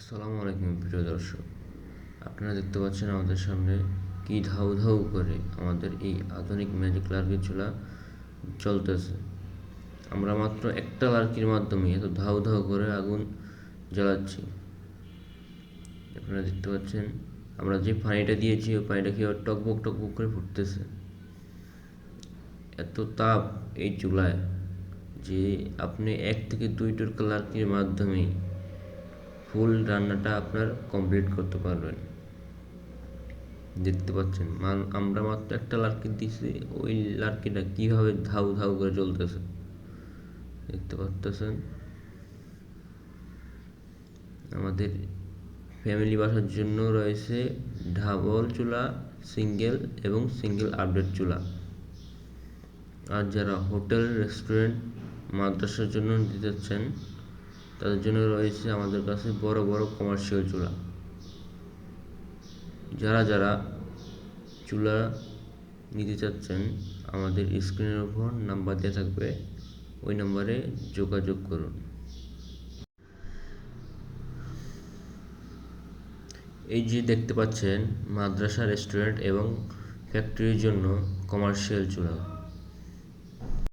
আসসালামু আলাইকুম, প্রিয় দর্শক। আপনারা দেখতে পাচ্ছেন আমাদের সামনে কি ধাউ ধাউ করে আমাদের এই আধুনিক ম্যাজিক লার্কি চুলা চলতেছে। আমরা মাত্র একটা লার্কির মাধ্যমে এত ধাউ ধাউ করে আগুন জ্বালাচ্ছি। আপনারা দেখতে পাচ্ছেন, আমরা যে পানিটা দিয়েছি, ওই পানিটা কি টকবক টকবক করে ফুটতেছে? এত তাপ এই চুলায় যে আপনি এক থেকে দুই টুকরা লার্কির মাধ্যমেই ফুল রান্নাটা আপনার কমপ্লিট করতে পারবেন। দেখতে পাচ্ছেন আমরা মাত্র একটা লার্কি দিছি, ওই লার্কিটা কীভাবে ধাউ ধাউ করে জ্বলতেছে দেখতে পাচ্তেছেন আমাদের ফ্যামিলি বাসার জন্য রয়েছে ডাবল চুলা সিঙ্গেল এবং সিঙ্গেল আপডেট চুলা। আর যারা হোটেল রেস্টুরেন্ট মাদ্রাসার জন্য নিতে চাচ্ছেন তাদের জন্য রয়েছে আমাদের কাছে বড় বড় কমার্শিয়াল চুলা। যারা যারা চুলা নিতে চাচ্ছেন, আমাদের স্ক্রিনের উপর নাম্বার দেওয়া থাকবে, ওই নাম্বারে যোগাযোগ করুন। এই যে দেখতে পাচ্ছেন, মাদ্রাসা রেস্টুরেন্ট এবং ফ্যাক্টরির জন্য কমার্শিয়াল চুলা।